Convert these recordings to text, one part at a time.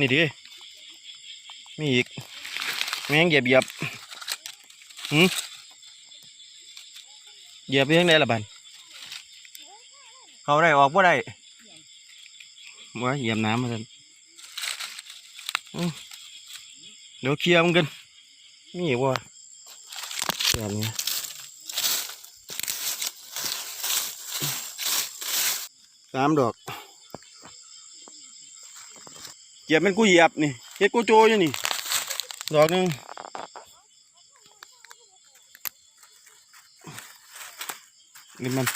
นี่ดิมีอีกแมงเหยียบเหยียบหืมเหยียบยังไงล่ะบันเขาได้ออกบ่าได้ว่าเหยียบน้ำมาสันเดี๋ยวเคลียร์มันกันมีอีกบ่แบบนี้สามดอก เหยียบเป็นกูเหยียบนี่เฮ็ดกูโจอยู่นี่ดอกหนึงนี่มัน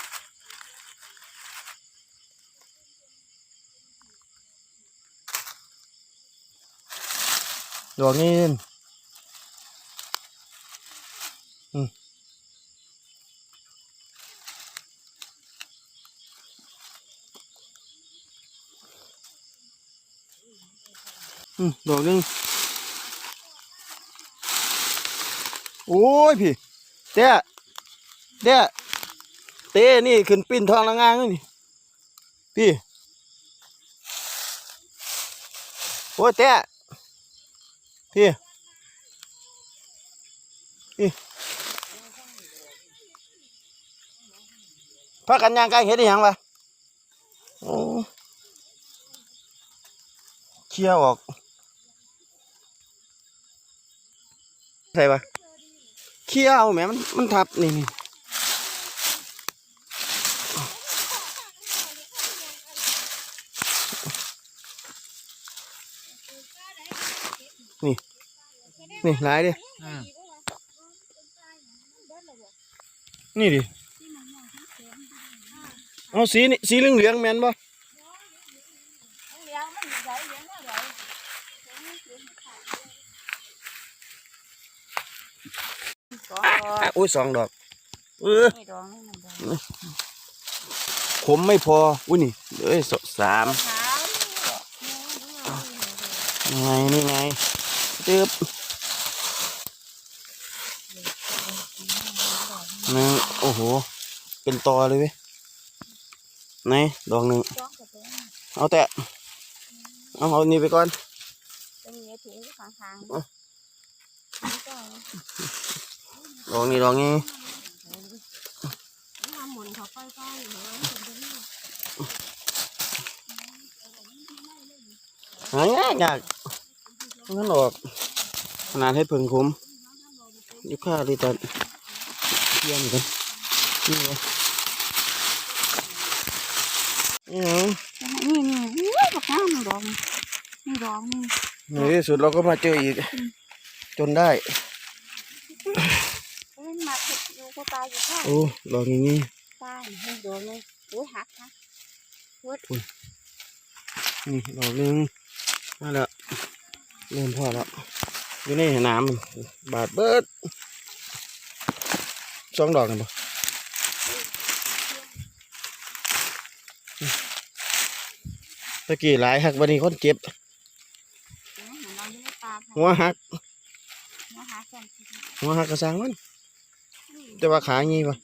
ดอกนี้อืม ดอกนึงโอ้ยพี่เต้เต้เต้นี่ขึ้นปิ้นทองละงางเลยนี่พี่โอ้ยเต้พี่พี่พักกันยางไกลเห็ดได้ยังวะโอ้เคลียร์ออก ใส่ปะเคลียร์เอาแหมมันมันทับนี่นี่นี่นี่ลายดินี่ดิเอาสีนี่สีเหลืองเหลืองแม่นบ่ สองอะอุ้ยสองดอกเออไม่ดองไม่มันดองขมไม่พอ อุ้ยนี่เอ้ยสสามขาวยังไงนี่ไงตึ๊บหนึ่งโอ้โห เป็นตอเลยเว้ยไหนดอกหนึ่งจ้องกับตัวเอาแต่เอาเอานี่ไปก่อนจะมีถุงอยู่ข้างๆอะนี่ก็ ดอกนี้ดอกนี้มาหาไปไปเหรายากยากงั้นออกขนาดให้เพิ่งขมยุค่าดีจัดเยี่ยมกันนี่ไงนี่ไงนี่นี่นี่บักน้ำดองนี่ดองนี่ในที่สุดเราก็มาเจออีก จนได้ ผิดอยู่ก็ตายอยู่ข้างโอ้ดอกอย่างนี้ตายนี่โดนเลยโอ้ยหักหักนี่ดอกหนึงมาแล้วเริ่มพอแล้วอยู่ในน้ำมันบาดเบิดสองดอกกันปะตะกี้หลายหักวันนี้คนเจ็บเราอยู่ในป่าหัวหักหัวหักกันหัวหักกระสังมัน แต่ว่าขางี้ปะ